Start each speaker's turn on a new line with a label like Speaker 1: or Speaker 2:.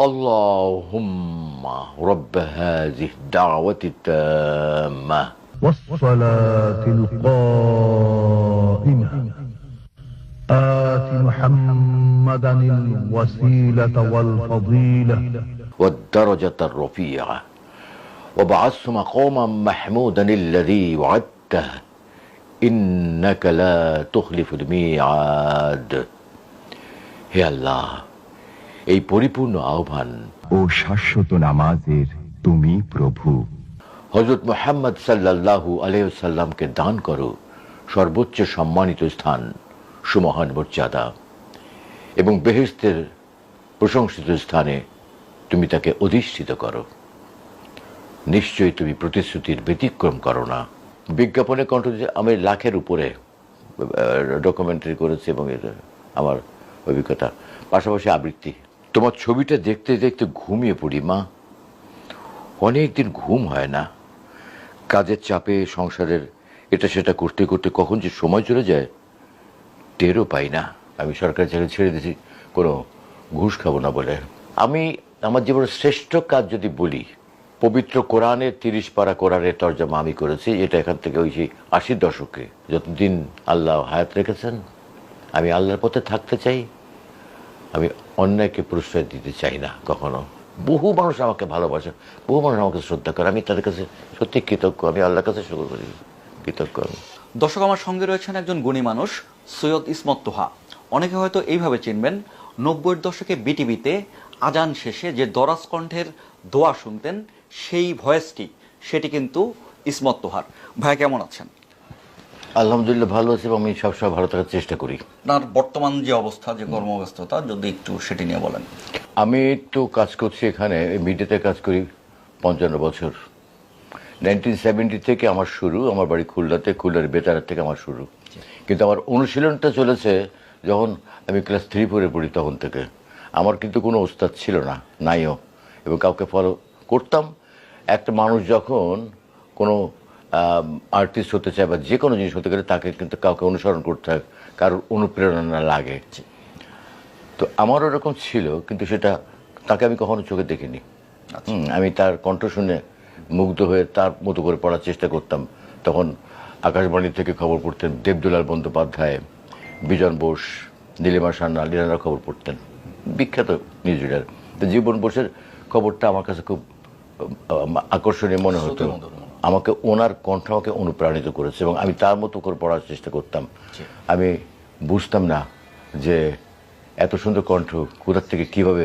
Speaker 1: اللهم رب هذه الدعوة التامة.
Speaker 2: والصلاة القائمة. آت محمدا الوسيلة والفضيلة.
Speaker 1: والدرجة الرفيعة. وبعث مقاما محمودا الذي وعدته. إنك لا تخلف الميعاد. يا الله. এই পরিপূর্ণ আহ্বান।
Speaker 3: ও শাশ্বত নামাজের তুমি প্রভু।
Speaker 1: হজরত মোহাম্মদ সাল্লাল্লাহু আলহ্লামকে দান করো সর্বোচ্চ সম্মানিত স্থান সুমহান মর্যাদা। এবং বেহেস্তের প্রশংসিত স্থানে তুমি তাকে অধিষ্ঠিত করো। নিশ্চয়ই তুমি প্রতিশ্রুতির ব্যতিক্রম করো না। বিজ্ঞাপনে কণ্ঠ আমি লাখের উপরে ডকুমেন্টারি করেছি এবং এর আমার অভিজ্ঞতা পাশাপাশি আবৃত্তি। তোমার ছবিটা দেখতে দেখতে ঘুমিয়ে পড়ি, মা। অনেক দিন ঘুম হয় না। কাজের চাপে, সংসারের এটা সেটা করতে করতে কখন যে সময় চলে যায়, টেরও পাই না। আমি সরকারি চাকরি ছেড়ে দিয়েছি, কোনো ঘুষ খাব না বলে। আমি আমার জীবনের শ্রেষ্ঠ কাজ যদি বলি, পবিত্র কোরআনের তিরিশ পারা কোরআনের তর্জমা আমি করেছি, এটা এখান থেকে ওই সেই আশির দশকে। যতদিন আল্লাহ হায়াত রেখেছেন, আমি আল্লাহর পথে থাকতে চাই। আমি অন্যায়কে প্রশ্রয় দিতে চাই না কখনো। বহু মানুষ আমাকে ভালোবাসে, বহু মানুষ আমাকে শ্রদ্ধা করে। আমি তাদের কাছে সত্যি কৃতজ্ঞ, আমি আল্লাহর কাছে শুরু করি, কৃতজ্ঞ আমি।
Speaker 4: দর্শক, আমার সঙ্গে রয়েছেন একজন গুণী মানুষ, সৈয়দ ইসমত তোহা। অনেকে হয়তো এইভাবে চিনবেন, নব্বইয়ের দশকে বিটিভিতে আজান শেষে যে দরাজ কণ্ঠের দোয়া শুনতেন, সেই ভয়েসটি, সেটি কিন্তু ইসমত তোহার। ভাই, কেমন আছেন?
Speaker 1: আলহামদুলিল্লাহ ভালো আছি এবং আমি সবসময় ভালো থাকার চেষ্টা করি।
Speaker 4: আপনার বর্তমান যে অবস্থা যে কর্মব্যস্ততা যদি একটু সেটি নিয়ে বলেন।
Speaker 1: আমি তো কাজ করছি এখানে মিডিয়াতে কাজ করি পঞ্চান্ন বছর। নাইনটিন সেভেন্টি থেকে আমার শুরু আমার বাড়ি খুলনাতে খুলনার বেতারের থেকে আমার শুরু। কিন্তু আমার অনুশীলনটা চলেছে যখন আমি ক্লাস থ্রি ফোরে পড়ি তখন থেকে। আমার কিন্তু কোনো ওস্তাদ ছিল না নাইও। এবং কাউকে ফলো করতাম। একটা মানুষ যখন কোনো আর্টিস্ট হতে চায় বা যে কোনো জিনিস হতে গেলে তাকে কিন্তু কাউকে অনুসরণ করতে হয় কারোর অনুপ্রেরণা লাগে। তো আমারও এরকম ছিল কিন্তু সেটা তাকে আমি কখনো চোখে দেখিনি। আমি তার কণ্ঠ শুনে মুগ্ধ হয়ে তার মতো করে পড়ার চেষ্টা করতাম। তখন আকাশবাণী থেকে খবর পড়তেন দেবদুলাল বন্দ্যোপাধ্যায় বিজন বোস নীলিমা সান্না লীলারা খবর পড়তেন। বিখ্যাত নিউজ রিডার তো জীবন বোসের খবরটা আমার কাছে খুব আকর্ষণীয় মনে হতো। আমাকে ওনার কণ্ঠ আমাকে অনুপ্রাণিত করেছে এবং আমি তার মতো করে পড়ার চেষ্টা করতাম। আমি বুঝতাম না যে এত সুন্দর কণ্ঠ কোথার থেকে কীভাবে